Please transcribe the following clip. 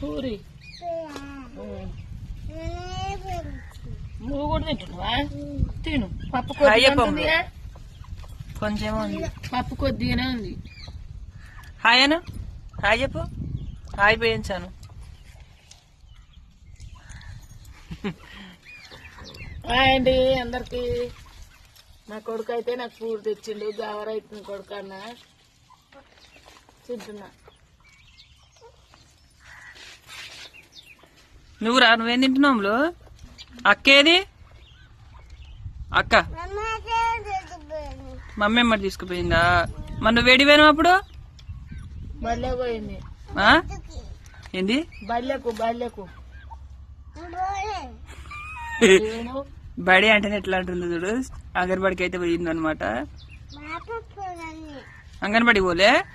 పూరి. నువ్వు కూడా తింటున్నావా తిను. పప్పు కొద్దిగా? కొంచెం ఉంది. పప్పు కొద్దిగానే ఉంది. హాయ్ అను. హాయ్ చెప్పు. హాయ్ పోయించాను. హాయ్ అండి అందరికి. నా కొడుకు అయితే నాకు పూరి తెచ్చిండు. గావర అవుతుంది కొడుకు అన్న తింటున్నా నువ్వు రా నువ్వేం తింటున్నావు అక్కేది? అక్క. మమ్మీ ఎమ్మటి తీసుకుపోయిందా? మరి నువ్వు వేడి పోయినావు అప్పుడు? ఏంది? బల్లెకు బల్లెకు. ఏను? బడి అంటేనే ఎట్లా అంటుంది చూడు. అంగన్వాడికి అయితే పోయింది. అనమాట అంగన్వాడి పోలే?